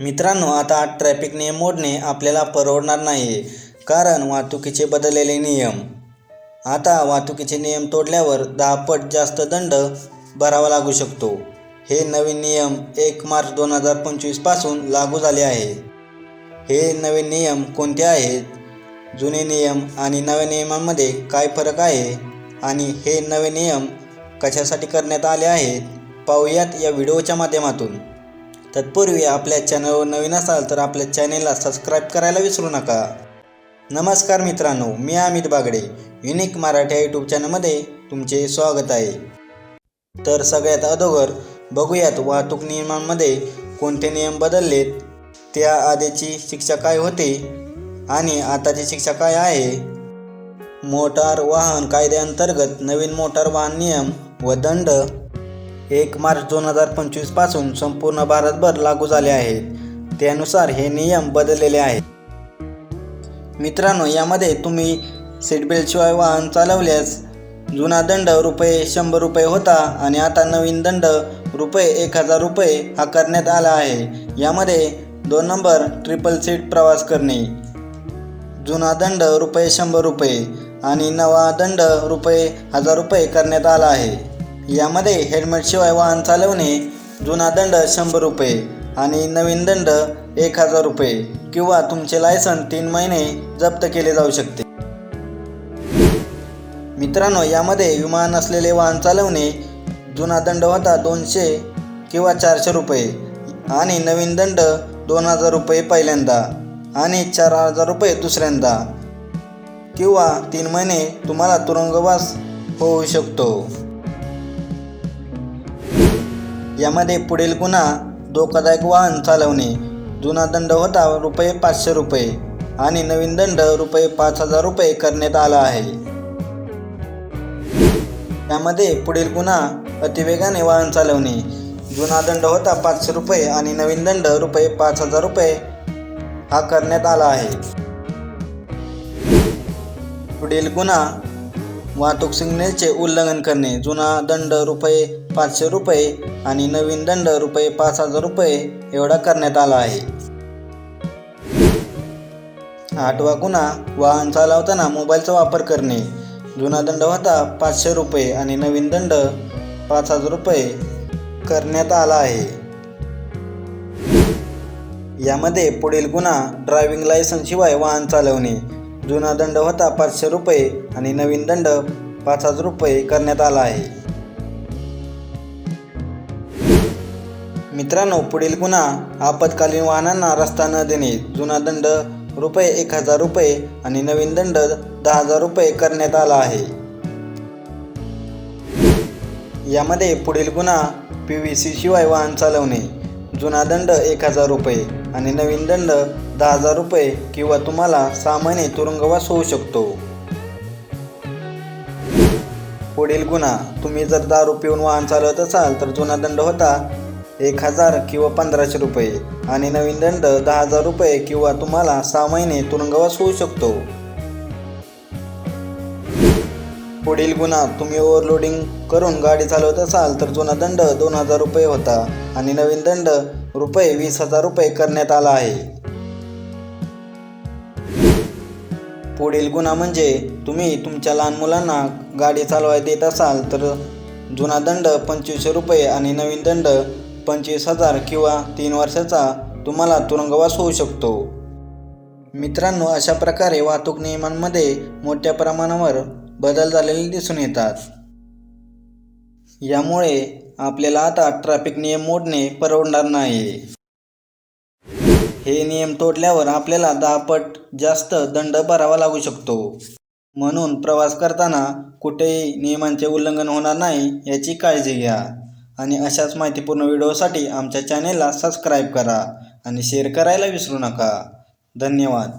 मित्रांनो आता ट्रॅफिक नियम मोडणे आपल्याला परवडणार नाही कारण वाहतुकीचे बदललेले नियम. आता वाहतुकीचे नियम तोडल्यावर दहा पट जास्त दंड भरावा लागू शकतो. हे नवीन नियम एक मार्च दोन हजार पंचवीसपासून लागू झाले आहे. हे नवीन नियम कोणते आहेत? जुने नियम आणि नव्या नियमांमध्ये काय फरक आहे? आणि हे नवे नियम कशासाठी करण्यात आले आहेत? पाहूयात या व्हिडिओच्या माध्यमातून. तत्पूर्वी आपल्या चॅनलवर नवीन असाल तर आपल्या चॅनेलला सबस्क्राईब करायला विसरू नका. नमस्कार मित्रांनो मी अमित बागडे. युनिक मराठी यूट्यूब चॅनलमध्ये तुमचे स्वागत आहे. तर सगळ्यात अगोदर बघूयात वाहतूक नियमांमध्ये कोणते नियम बदललेत त्या आधीची शिक्षा काय होती आणि आताची शिक्षा काय आहे? मोटार वाहन कायद्याअंतर्गत नवीन मोटार वाहन नियम व दंड एक मार्च दोन हजार पंचवीसपासून संपूर्ण भारतभर लागू झाले आहेत. त्यानुसार हे नियम बदललेले आहेत. मित्रांनो यामध्ये तुम्ही सीटबेल्टशिवाय वाहन चालवल्यास जुना दंड रुपये शंभर रुपये होता आणि आता नवीन दंड रुपये एक हजार रुपये हा करण्यात आला आहे. यामध्ये दोन नंबर ट्रिपल सीट प्रवास करणे जुना दंड रुपये शंभर रुपये आणि नवा दंड रुपये हजार रुपये करण्यात आला आहे. यामध्ये हेल्मेटशिवाय वाहन चालवणे जुना दंड शंभर रुपये आणि नवीन दंड एक हजार रुपये किंवा तुमचे लायसन तीन महिने जप्त केले जाऊ शकते. मित्रांनो यामध्ये विमान असलेले वाहन चालवणे जुना दंड होता दोनशे किंवा चारशे रुपये आणि नवीन दंड दोन हजार रुपये पहिल्यांदा आणि चार हजार रुपये दुसऱ्यांदा किंवा तीन महिने तुम्हाला तुरुंगवास होऊ शकतो. यामध्ये पुढील गुन्हा धोकादायक वाहन चालवणे जुना दंड होता रुपये पाचशे रुपये आणि नवीन दंड रुपये पाच हजार रुपये करण्यात आला आहे. यामध्ये पुढील गुन्हा अतिवेगाने वाहन चालवणे जुना दंड होता पाचशे रुपये आणि नवीन दंड रुपये पाच हजार रुपये हा करण्यात आला आहे. पुढील गुन्हा वाहतूक सिग्नलचे उल्लंघन करणे जुना दंड रुपये पाचशे रुपये आणि नवीन दंड रुपये पाच हजार रुपये एवढा करण्यात आला आहे. आठवा गुन्हा वाहन चालवताना मोबाईलचा वापर करणे. जुना दंड होता पाचशे रुपये आणि नवीन दंड पाच हजार रुपये करण्यात आला आहे. यामध्ये पुढील गुन्हा ड्रायव्हिंग लायसन्सशिवाय वाहन चालवणे. जुना दंड होता पाचशे रुपये आणि नवीन दंड पाच हजार रुपये करण्यात आला आहे. मित्रांनो पुढील गुन्हा आपत्कालीन वाहनांना रस्ता न देणे जुना दंड रुपये एक हजार रुपये आणि नवीन दंड दहा हजार रुपये करण्यात आला आहे. यामध्ये पुढील गुन्हा पी व्ही सी शिवाय वाहन चालवणे जुना दंड एक हजार रुपये आणि नवीन दंड दहा हजार रुपये किंवा तुम्हाला सहा महिने तुरुंगवास होऊ शकतो. पुढील गुन्हा तुम्ही जर दारू पिऊन वाहन चालवत असाल तर जुना दंड होता एक हजार किंवा पंधराशे रुपये. आणि नवीन दंड दहा हजार रुपये किंवा तुम्हाला सहा महिने तुरुंगवास होऊ शकतो. पुढील गुन्हा तुम्ही ओव्हरलोडिंग करून गाडी चालवत असाल तर जुना दंड दोन हजार रुपये होता आणि नवीन दंड रुपये वीस हजार रुपये करण्यात आला आहे. पुढील गुन्हा म्हणजे तुम्ही तुमच्या लहान मुलांना गाडी चालवाय देत असाल तर जुना दंड पंचवीसशे रुपये आणि नवीन दंड पंचवीस हजार किंवा तीन वर्षाचा तुम्हाला तुरुंगवास होऊ शकतो. मित्रांनो अशा प्रकारे वाहतूक नियमांमध्ये मोठ्या प्रमाणावर बदल झालेले दिसून येतात. यामुळे आपल्याला आता ट्रॅफिक नियम मोडणे परवडणार नाही. हे नियम तोडल्यावर आपल्याला दहा पट जास्त दंड भरावा लागू शकतो. म्हणून प्रवास करताना कुठेही नियमांचे उल्लंघन होणार नाही याची काळजी घ्या. आणि अशाच माहितीपूर्ण व्हिडिओसाठी आमच्या चॅनेलला सबस्क्राईब करा आणि शेअर करायला विसरू नका. धन्यवाद.